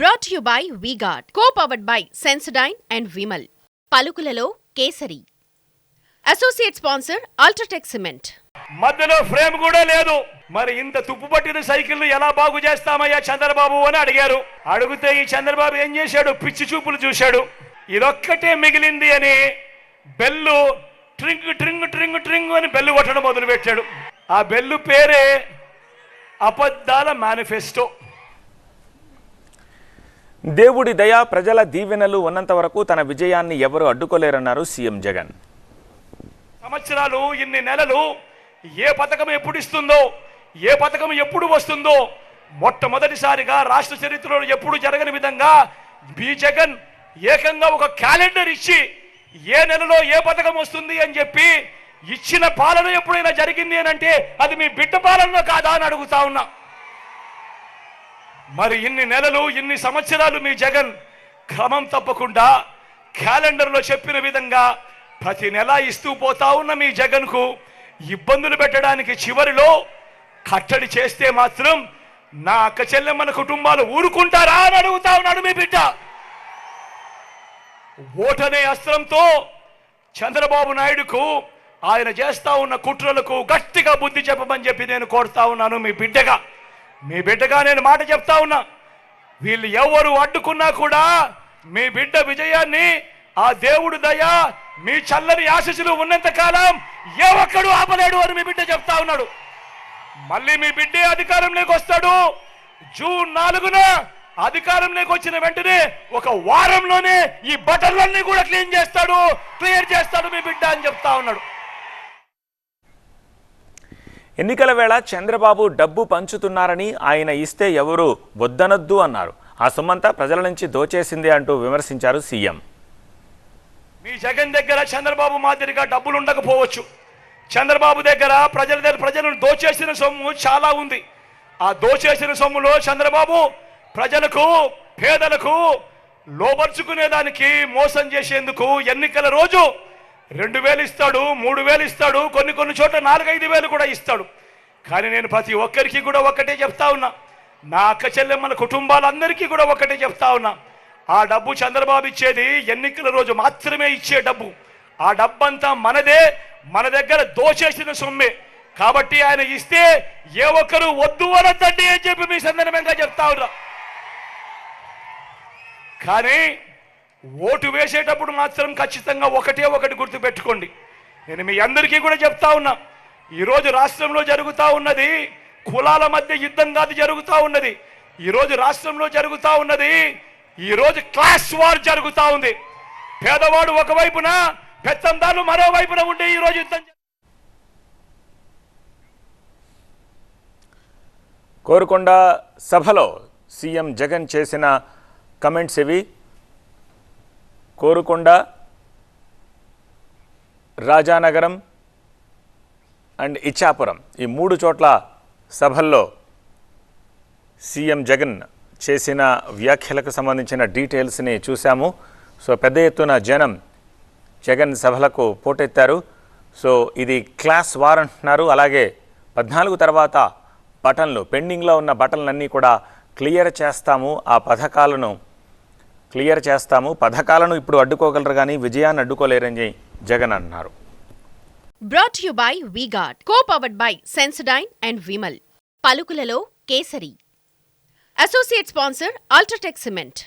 Brought you by V Guard co powered by Sensodyne and Vimal పలుకులలో kesari. Associate sponsor UltraTech cement మధ్యలో frame కూడా లేదు. మరి ఇంత తుప్పు పట్టిన సైకిల్ ఎలా బాగు చేస్తామయ్యా చంద్రబాబు అని అడిగారు. అడిగితే ఈ చంద్రబాబు ఏం చేశాడు? పిచ్చి చూపులు చూశాడు. ఇదొక్కటే మిగిలింది అని బెల్లు ట్రింగ్ ట్రింగ్ ట్రింగ్ ట్రింగ్ అని బెల్లు కొట్టడం మొదలుపెట్టాడు. ఆ బెల్లు పేరే అబద్ధాల మేనిఫెస్టో. దేవుడి దయ ప్రజల దీవెనలు ఉన్నంత వరకు తన విజయాన్ని ఎవరు అడ్డుకోలేరన్నారు సీఎం జగన్. సంవత్సరాలు ఇన్ని నెలలు ఏ పథకం ఎప్పుడు ఇస్తుందో ఏ పథకం ఎప్పుడు వస్తుందో మొట్టమొదటిసారిగా రాష్ట్ర చరిత్రలో ఎప్పుడు జరగని విధంగా బి జగన్ ఏకంగా ఒక క్యాలెండర్ ఇచ్చి ఏ నెలలో ఏ పథకం వస్తుంది అని చెప్పి ఇచ్చిన పాలన ఎప్పుడైనా జరిగింది అని అంటే అది మీ బిడ్డ పాలన కాదా అని అడుగుతా ఉన్నా. మరి ఇన్ని నెలలు ఇన్ని సంవత్సరాలు మీ జగన్ క్రమం తప్పకుండా క్యాలెండర్లో చెప్పిన విధంగా ప్రతి నెల ఇస్తూ పోతా ఉన్న మీ జగన్కు ఇబ్బందులు పెట్టడానికి చివరిలో కట్టడి చేస్తే మాత్రం నా అక్క చెల్లెమ్మల కుటుంబాలు ఊరుకుంటారా అని అడుగుతా ఉన్నాడు మీ బిడ్డ. ఓటనే అస్త్రంతో చంద్రబాబు నాయుడుకు ఆయన చేస్తా ఉన్న కుట్రలకు గట్టిగా బుద్ధి చెప్పమని చెప్పి నేను కోరుతా ఉన్నాను మీ బిడ్డగా. మీ బిడ్డగా నేను మాట చెప్తా ఉన్నా. వీళ్ళు ఎవరు అడ్డుకున్నా కూడా మీ బిడ్డ విజయాన్ని ఆ దేవుడు దయ మీ చల్లని ఆశీస్సులు ఉన్నంత కాలం ఏ ఒక్కడు ఆపలేడు అని మీ బిడ్డ చెప్తా ఉన్నాడు. మళ్ళీ మీ బిడ్డే అధికారంలోకి వస్తాడు. జూన్ నాలుగున అధికారంలోకి వచ్చిన వెంటనే ఒక వారంలోనే ఈ బటన్లన్నీ కూడా క్లీన్ చేస్తాడు క్లియర్ చేస్తాడు మీ బిడ్డ అని చెప్తా ఉన్నాడు. ఎన్నికల వేళ చంద్రబాబు డబ్బు పంచుతున్నారని ఆయన ఇస్తే ఎవరు వద్దనొద్దు అన్నారు. ఆ సొమ్మంతా ప్రజల నుంచి దోచేసింది అంటూ విమర్శించారు సీఎం. మీ జగన్ దగ్గర చంద్రబాబు మాదిరిగా డబ్బులు ఉండకపోవచ్చు. చంద్రబాబు దగ్గర ప్రజల దగ్గర ప్రజలను దోచేసిన సొమ్ము చాలా ఉంది. ఆ దోచేసిన సొమ్ములో చంద్రబాబు ప్రజలకు పేదలకు లోపరుచుకునేదానికి మోసం చేసేందుకు ఎన్నికల రోజు రెండు వేలు ఇస్తాడు మూడు వేలు ఇస్తాడు కొన్ని కొన్ని చోట్ల నాలుగైదు వేలు కూడా ఇస్తాడు. కానీ నేను ప్రతి ఒక్కరికి కూడా ఒక్కటే చెప్తా ఉన్నా. నా అక్క చెల్లెమ్మల కుటుంబాలందరికీ కూడా ఒక్కటే చెప్తా ఉన్నా. ఆ డబ్బు చంద్రబాబు ఇచ్చేది ఎన్నికల రోజు మాత్రమే ఇచ్చే డబ్బు. ఆ డబ్బంతా మనదే మన దగ్గర దోచేసిన సొమ్మే. కాబట్టి ఆయన ఇస్తే ఏ ఒక్కరు వద్దు అనద్దండి అని చెప్పి మీ సందర్భంగా చెప్తా ఉన్నా. కానీ ఓటు వేసేటప్పుడు మాత్రం ఖచ్చితంగా ఒకటే ఒకటి గుర్తుపెట్టుకోండి. నేను మీ అందరికీ కూడా చెప్తా ఉన్నా ఈరోజు రాష్ట్రంలో జరుగుతూ ఉన్నది కులాల మధ్య యుద్ధం కాదు జరుగుతూ ఉన్నది. ఈరోజు రాష్ట్రంలో జరుగుతూ ఉన్నది ఈరోజు క్లాస్ వార్ జరుగుతూ ఉంది. పేదవాడు ఒకవైపున పెత్తందారులు మరోవైపున ఉండే ఈరోజు యుద్ధం కోరుకొండ సభలో సీఎం జగన్ చేసిన కమెంట్స్ ఇవి. కోరుకొండ రాజానగరం అండ్ ఇచ్చాపురం ఈ మూడు చోట్ల సభల్లో సీఎం జగన్ చేసిన వ్యాఖ్యలకు సంబంధించిన డీటెయిల్స్ని చూశాము. సో పెద్ద ఎత్తున జనం జగన్ సభలకు పోటెత్తారు. సో ఇది క్లాస్ వార్ అంటున్నారు. అలాగే పద్నాలుగు తర్వాత బటన్లు పెండింగ్లో ఉన్న బటన్లన్నీ కూడా క్లియర్ చేస్తాము. ఆ పథకాలను క్లియర్ చేస్తాము. పథకాలను ఇప్పుడు అడ్డుకోగలరు కానీ విజయాన్ని అడ్డుకోలేరని జగన్ అన్నారు. Brought you by V Guard co powered by Sensodyne and Vimal పలుకులలో kesari. Associate sponsor UltraTech cement